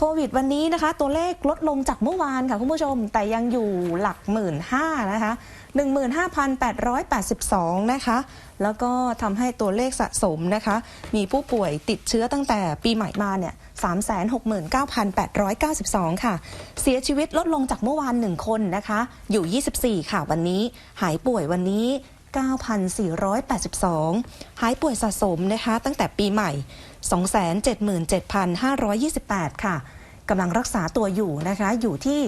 โควิดวันนี้นะคะ ตัวเลขลดลงจากเมื่อวานค่ะคุณผู้ชม แต่ยังอยู่หลักหมื่นห้านะคะ15,882 นะคะ แล้วก็ทำให้ตัวเลขสะสมนะคะ มีผู้ป่วยติดเชื้อตั้งแต่ปีใหม่มาเนี่ย369,892 ค่ะ เสียชีวิตลดลงจากเมื่อวาน 1 คนนะคะ อยู่ 24 ค่ะวันนี้ หายป่วยวันนี้ 9,482 หายป่วยสะสมนะคะตั้งแต่ปีใหม่ 277,528 ค่ะกำลังรักษาตัวอยู่นะคะอยู่ที่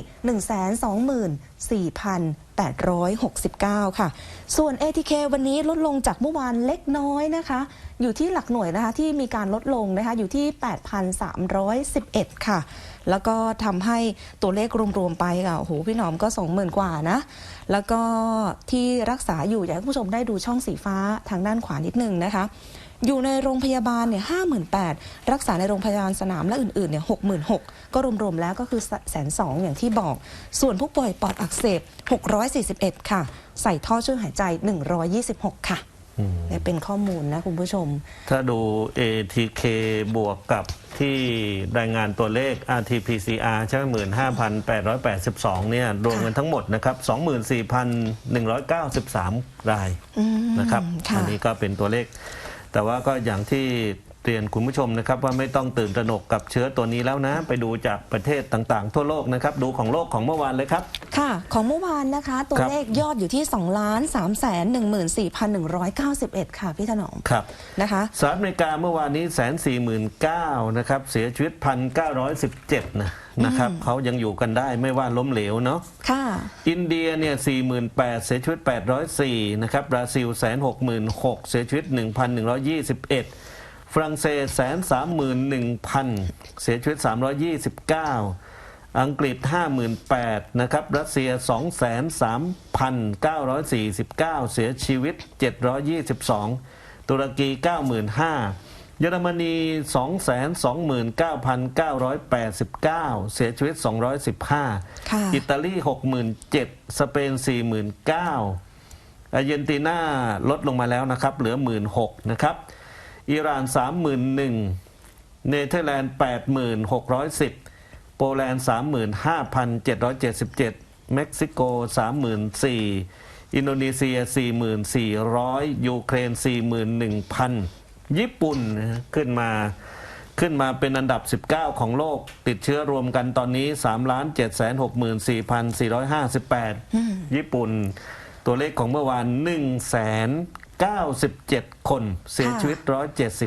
124,000 869 ค่ะ ส่วน ATK วันนี้ลดลงจากเมื่อวานเล็กน้อยนะคะ อยู่ที่หลักหน่วยนะคะที่มีการลดลงนะคะอยู่ที่ 8,311 ค่ะ แล้วก็ทำให้ตัวเลขรวมๆไปค่ะโอ้โหพี่หนอมก็ 20,000 กว่านะ แล้วก็ที่รักษาอยู่อยากให้ผู้ชมได้ดูช่องสีฟ้าทางด้านขวานิดนึงนะคะ อยู่ในโรงพยาบาลเนี่ยห้าหมื่นแปดรักษาในโรงพยาบาลสนามและอื่นๆเนี่ยหกหมื่นหกก็รวมๆแล้วก็คือแสนสองอย่างที่บอก ส่วนผู้ป่วยปอดอักเสบ641ค่ะ ใส่ท่อช่วยหายใจ126ค่ะนี่เป็นข้อมูลนะคุณผู้ชม ถ้าดู ATK บวกกับที่รายงานตัวเลข RT-PCR ใช่ไหมหมื่นห้าพันแปดร้อยแปดสิบสองเนี่ยรวมกันทั้งหมดนะครับสองหมื่นสี่พันหนึ่งร้อยเก้าสิบสามรายอืมนะครับค่ะอันี้ก็เป็นตัวเลข แต่ว่าก็อย่างที่ เตือนคุณผู้ชมนะครับว่าไม่ต้องตื่นตระหนกกับเชื้อตัวนี้แล้วนะ ไปดูจากประเทศต่างๆ ทั่วโลกนะครับ ดูของโลกของเมื่อวานเลยครับ ค่ะ ของเมื่อวานนะคะ ตัวเลขยอดอยู่ที่สิบเอ็ดค่ะ พี่ถนอมครับนะคะสหรัฐอเมริกาเมื่อวานนี้แสนสี่หมื่นเก้านะครับเสียชีวิตพันเก้าร้อยสิบเจ็ดนะนะครับเขายังอยู่กันได้ไม่ว่าล้มเหลวเนาะค่ะ อินเดียเนี่ยสี่หมื่นแปดเสียชีวิตแปดร้อยสี่นะครับ บราซิลแสนหกหมื่นหกเสียชีวิตหนึ่งพันหนึ่งร้อยยี่สิบ ฝรั่งเศสแสนสามหมื่นหนึ่งพันเสียชีวิตสามร้อยยี่สิบเก้าอังกฤษห้าหมื่นแปดนะครับ รัสเซียสองแสนสามพันเก้าร้อยสี่สิบเก้าเสียชีวิตเจ็ดร้อยยี่สิบสองตุรกีเก้าหมื่นห้าเยอรมนีสองแสนสองหมื่นเก้าพันเก้าร้อยแปดสิบเก้าเสียชีวิตสองร้อยสิบห้าค่ะอิตาลี 67,000 สเปน 49,000อาร์เจนตินาลดลงมาแล้วนะครับ เหลือ 16,000 นะครับ อิหร่าน 31,000 เนเธอร์แลนด์ 8,610 โปแลนด์ 35,777 เม็กซิโก 34,000 อินโดนีเซีย 4,400 ยูเครน 41,000 ญี่ปุ่นนะฮะขึ้นมาขึ้นมาเป็นอันดับ 19 ของโลก ติดเชื้อรวมกันตอนนี้3 7 6 4 4 5 8 ญี่ปุ่น ตัวเลขของเมื่อวาน 1 97 คนเสียชีวิต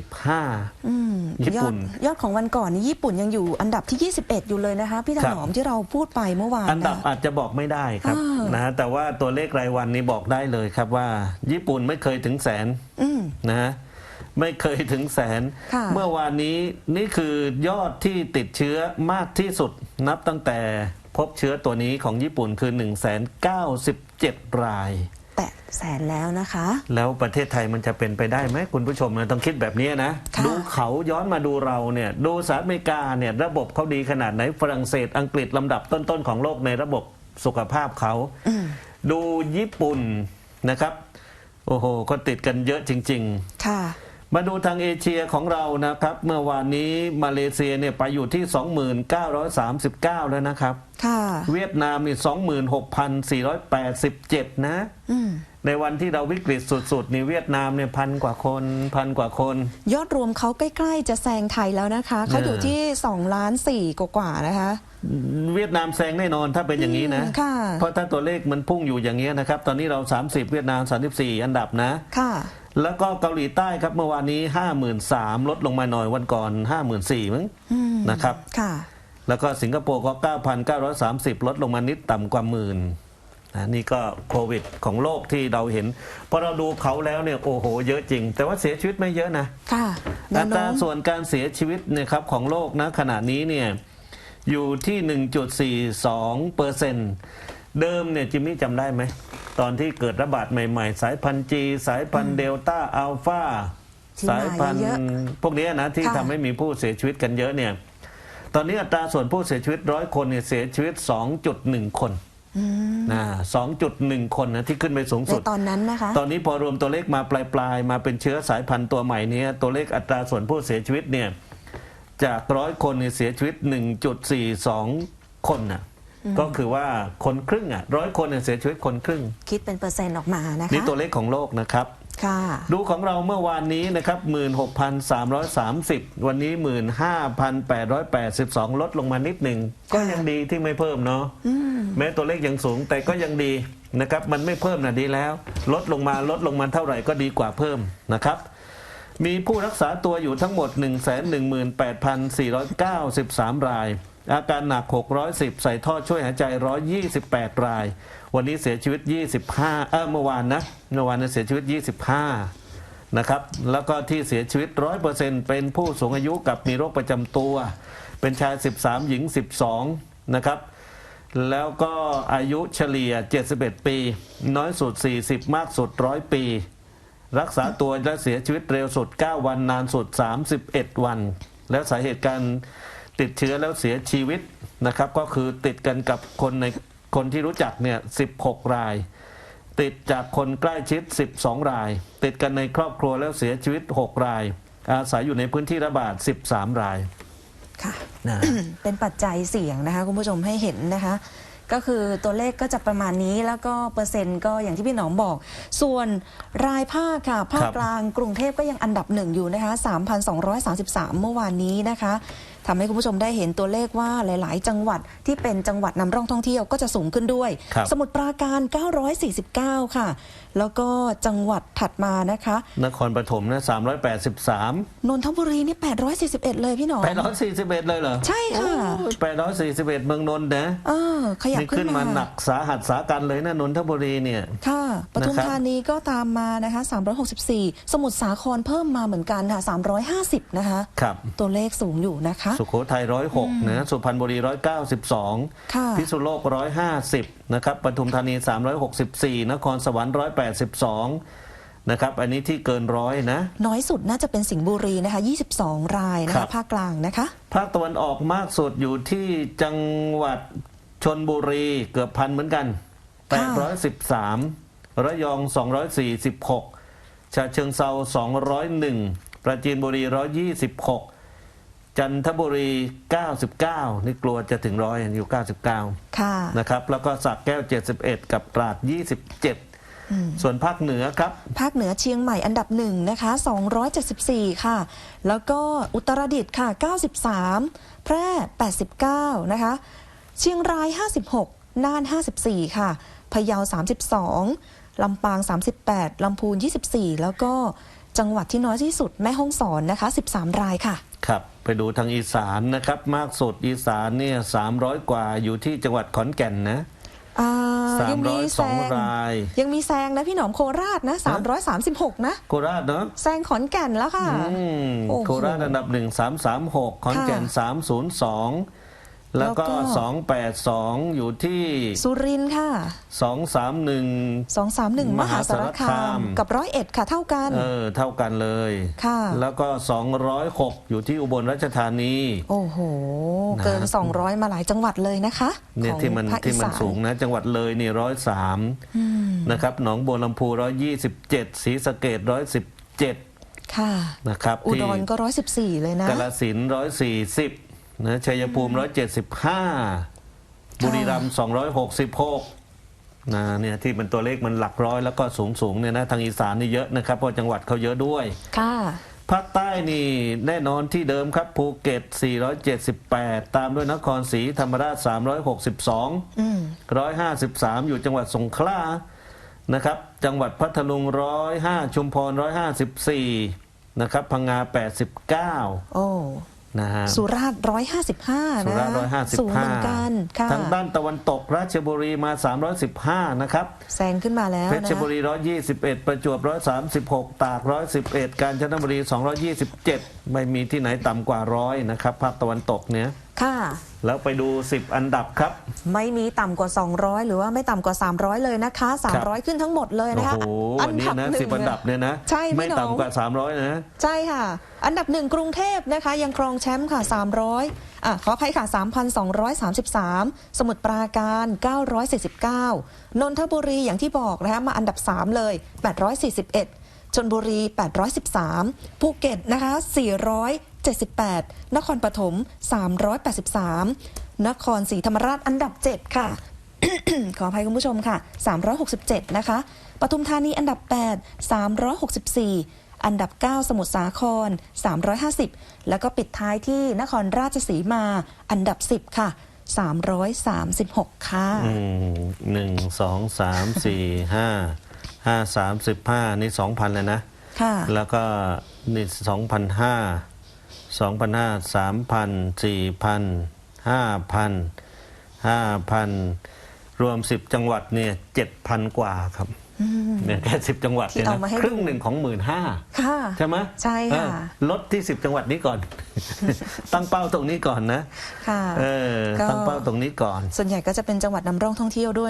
175 อืมญี่ปุ่นยอดยอดของวันก่อนนี่ญี่ปุ่นยังอยู่อันดับที่ 21 อยู่เลยนะคะ พี่ถนอมที่เราพูดไปเมื่อวานอันดับนะอาจจะบอกไม่ได้ครับอ่าน นะฮะแต่ว่าตัวเลขรายวันนี้บอกได้เลยครับว่า ญี่ปุ่นไม่เคยถึงแสนอืม นะฮะไม่เคยถึงแสน ค่ะ เมื่อวานนี้นี่คือยอดที่ติดเชื้อมากที่สุด นับตั้งแต่พบเชื้อตัวนี้ของญี่ปุ่นคือ 1 9 7 ราย แตะแสนแล้วนะคะ แล้วประเทศไทยมันจะเป็นไปได้ไหมคุณผู้ชมนะต้องคิดแบบนี้นะ ค่ะ ดูเขาย้อนมาดูเราเนี่ยดูสหรัฐอเมริกาเนี่ยระบบเขาดีขนาดไหนฝรั่งเศสอังกฤษลำดับต้นๆของโลกในระบบสุขภาพเขาอืมดูญี่ปุ่นนะครับ โอ้โหก็ติดกันเยอะจริง ๆ ค่ะ มาดูทางเอเชียของเรานะครับ เมื่อวานนี้มาเลเซียเนี่ยไปอยู่ที่ 2939 แล้วนะครับค่ะเวียดนามนี่26,487 นะอืมในวันที่เราวิกฤตสุดๆนี่เวียดนามเนี่ยพันกว่าคนพันกว่าคน ยอดรวมเขาใกล้ๆจะแซงไทยแล้วนะคะเขาอยู่ที่2ล้าน4กว่าๆนะคะ เวียดนามแซงแน่นอนถ้าเป็นอย่างนี้นะอืมค่ะเพราะถ้าตัวเลขมันพุ่งอยู่อย่างนี้ยนะครับ ตอนนี้เรา 30 เวียดนาม 34 อันดับนะค่ะ แล้วก็เกาหลีใต้ครับเมื่อวานนี้53,000ลดลงมาหน่อยวันก่อน54,000มั้งอืมนะครับค่ะแล้วก็สิงคโปร์ก็9,930ลดลงมานิดต่ำกว่าหมื่นนะนี่ก็โควิดของโลกที่เราเห็นพอเราดูเขาแล้วเนี่ยโอ้โห เยอะจริง แต่ว่าเสียชีวิตไม่เยอะนะค่ะแนอัวตโน้รามส่วนการเสียชีวิตเนี่ยครับของโลกนะขณะนี้เนี่ยอยู่ที่ 1.42เปอร์เซ็นต์เดิมเนี่ยจิมมี่จำได้ไหม ตอนที่เกิดระบาดใหม่ ๆ สายพันธุ์จีสายพันธุ์เดลต้าอัลฟาที่สายพันธุ์มาเยอะพวกเนี้ยนะที่ค่ะ ทำให้มีผู้เสียชีวิตกันเยอะเนี่ยตอนนี้อัตราส่วนผู้เสียชีวิตร้อยคนเนี่ยเสียชีวิต 2.1 คนอืมนะ2.1 คนนะที่ขึ้นไปสูงในสุด ตอนนั้นนะคะ ตอนนี้พอรวมตัวเลขมาปลายๆมาเป็นเชื้อสายพันธุ์ตัวใหม่เนี้ตัวเลขอัตราส่วนผู้เสียชีวิตเนี่ยจากร้อยคนเนี่ยเสียชีวิต 1.42 คนน่ะ ก็คือว่าคนครึ่งอะร้อยคนเนี่ยเสียชีวิตคนครึ่ง คิดเป็นเปอร์เซ็นต์ออกมานะคะนี่ตัวเลขของโลกนะครับค่ะดูของเราเมื่อวานนี้นะครับ 16,330 วันนี้ 15,882 ลดลงมานิดหนึ่ง ก็ยังดีที่ไม่เพิ่มเนาะแม้ตัวเลขยังสูงแต่ก็ยังดีนะครับ มันไม่เพิ่มนะดีแล้ว ลดลงมาลดลงมาเท่าไหร่ก็ดีกว่าเพิ่มนะครับ มีผู้รักษาตัวอยู่ทั้งหมด 118,493 ราย อาการหนัก 610 ใส่ท่อช่วยหายใจ 128 ราย วันนี้เสียชีวิต 25 เออเมื่อวานนะเมื่อวานเนี่ยเสียชีวิต 25 นะครับ แล้วก็ที่เสียชีวิต 100%เป็นผู้สูงอายุกับมีโรคประจำตัว เป็นชาย 13 หญิง 12 นะครับแล้วก็อายุเฉลี่ย 71 ปี น้อยสุด 40 มากสุด 100 ปี รักษาตัวและเสียชีวิตเร็วสุด 9 วันนานสุด 31 วัน แล้วสาเหตุการ ติดเชื้อแล้วเสียชีวิตนะครับก็คือติดกันกับคนในคนที่รู้จักเนี่ย 16 ราย ติดจากคนใกล้ชิด 12 ราย ติดกันในครอบครัวแล้วเสียชีวิต 6 ราย อาศัยอยู่ในพื้นที่ระบาด 13 รายค่ะนะเป็นปัจจัยเสี่ยงนะคะคุณผู้ชมให้เห็นนะคะก็คือตัวเลขก็จะประมาณนี้แล้วก็เปอร์เซ็นต์ก็อย่างที่พี่หนอมบอก ส่วนรายภาคค่ะ ภาคครับกลางกรุงเทพก็ยังอันดับหนึ่งอยู่นะคะ 3,233 เมื่อวานนี้นะคะทำให้คุณผู้ชมได้เห็นตัวเลขว่าหลาย ๆ จังหวัดที่เป็นจังหวัดนำร่องท่องเที่ยวก็จะสูงขึ้นด้วยครับสมุทรปราการ 949 ค่ะ แล้วก็จังหวัดถัดมานะคะ นครปฐมนะ383 นนทบุรีนี่ 841 เลยพี่หนอม841 เลยเหรอ ใช่ค่ะโอ้ย841 เมืองนนท์นะเออขยับนี่ขึ้ขึ้นนมามาหนักสาหัสสากันเลยนะนนทบุรีเนี่ย ค่ะปทุมนะครับธานีก็ตามมานะคะ 364 สมุทรสาครเพิ่มมาเหมือนกันค่ะ 350 นะคะ ครับ ตัวเลขสูงอยู่นะคะสุโขทัยร้อยหกนะสุพรรณบุรีร้อยเก้าสิบสองค่ะพิษณุโลกร้อยห้าสิบนะครับปทุมธานีสามร้อยหกสิบสี่นครสวรรค์ร้อยแปดสิบสองนะครับอันนี้ที่เกินร้อยนะ น้อยสุดน่าจะเป็นสิงห์บุรีนะคะ22 รายนะครัคะบภาคกลางนะคะ ภาคตะวันออกมากสุดอยู่ที่จังหวัดชนบุรีเกือบพันเหมือนกันค่ะ813 ระยอง 246ฉะเชิงเซา201 ประจีนบุรี 126 จันทบุรี 99 นี่กลัวจะถึงร้อยอยู่ 99 ค่ะ นะครับ แล้วก็สักแก้ว 71 กับตราด 27 ส่วนภาคเหนือครับ ภาคเหนือเชียงใหม่อันดับหนึ่งนะคะ 274 ค่ะ แล้วก็อุตรดิตถ์ค่ะ 93 แพร่ 89 นะคะ เชียงราย 56 น่าน 54 ค่ะ พะเยา 32 ลำปาง 38 ลำพูน 24 แล้วก็ จังหวัดที่น้อยที่สุดแม่ฮ่องสอนนะคะ 13 รายค่ะ ครับ ไปดูทางอีสานนะครับ มากสุดอีสานเนี่ย300 กว่าอยู่ที่จังหวัดขอนแก่นนะอ่ายังมีแซง302ราย ยังมีแซงนะพี่หนอมโคราชนะ336นะ โคราชเนาะแซงขอนแก่นแล้วค่ะอืมโอ้โหโคราชอันดับหนึ่งสามสามหกขอนแก่นสามศูนย์สอง แล้วก็แล้วก็สองแปดสองอยู่ที่สุรินทร์ค่ะสองสามหนึ่ง231 มหาสารคามกับร้อยเอ็ดค่ะเท่ากัน เออ เท่ากันเลยค่ะ แล้วก็สองร้อยหกอยู่ที่อุบลราชธานี โอ้โหนะเกิน 200 มาหลายจังหวัดเลยนะคะเนี่ยของที่มันภาคที่มันอีาสูงนะ จังหวัดเลยนี่ร้อยสามนะครับหนองบัวลำพูร้อยยี่สิบเจ็ดศรีสะเกดร้อยสิบเจ็ดค่ะนะครับอุที่ดรก็114เลยนะกาลสินร้อยสี่สิบ นะชัยภูมิร้อยเจ็ดสิบห้าบุรีรัมย์สองร้อยหกสิบหกนะเนี่ยที่เป็นตัวเลขมันหลักร้อยแล้วก็สูงสูงๆเนี่ยนะทางอีสานนี่เยอะนะครับเพราะจังหวัดเขาเยอะด้วย ค่ะภาคใต้นี่แน่นอนที่เดิมครับภูเก็ต 478 ตามด้วยนครศรีธรรมราช 362อืม153 อยู่จังหวัดสงขลานะครับ จังหวัดพัทลุง 105 ชุมพร 154 นะครับ พังงา 89 โอ้ นะฮะสุราษฎร์155สุนะราษฎร์155สูงเหมือนกันค่ะทางด้านตะวันตกราชบุรีมา 315 นะครับ แซงขึ้นมาแล้วเพชนะรบุรี 121 ประจวบ 136 ตาก 111 กาญจนบุรี 227 ไม่มีที่ไหนต่ำกว่าร้อยนะครับ ภาคตะวันตกเนี้ย ค่ะ แล้วไปดู 10 อันดับครับ ไม่มีต่ำกว่า 200 หรือว่าไม่ต่ำกว่า 300 เลยนะคะ 300 ขึ้นทั้งหมดเลยโอ้นะคะโหอันนี้นะหสิบอันดับเนี่ยนะใช่พี่ไม่หนอมต่ำกว่า 300 นะ ใช่ค่ะ อันดับหนึ่งกรุงเทพนะคะ ยังครองแชมป์ค่ะ 300อะขออภัยค่ะ 3,233 สมุทรปราการ 949 นนทบุรีอย่างที่บอกนะคะมาอันดับ 3 เลย 841 ชนบุรี 813 ภูเก็ตนะคะ 78 นครปฐม 383 นครศรีธรรมราชอันดับ 7 ค่ะ ขออภัยคุณผู้ชมค่ะ 367 นะคะ ปทุมธานีอันดับ 8 364อันดับ 9 สมุทรสาคร 350 แล้วก็ปิดท้ายที่นครราชสีมา อันดับ 10 ค่ะ 336 ค่ะอืมหนึ่งสองสามสี่ห้าห้าสามสิบห้านี่สองพันเลยนะ ค่ะ แล้วก็นี่สองพันห้า สองพันห้าสามพันสี่พันห้าพันห้าพันรวมสิบจังหวัดเนี่ยเจ็ดพันกว่าครับเนี่ยแค่สิบจังหวัดที่เนี่ยเอานะมาให้ดูครึ่งหนึ่งของหมื่นห้าค่ะใช่ไหมใช่ค่ะเออลดที่สิบจังหวัดนี้ก่อน ตั้งเป้าตรงนี้ก่อนนะค่ะเออก็ตั้งเป้าตรงนี้ก่อน ส่วนใหญ่ก็จะเป็นจังหวัดนำร่องท่องเที่ยวด้วย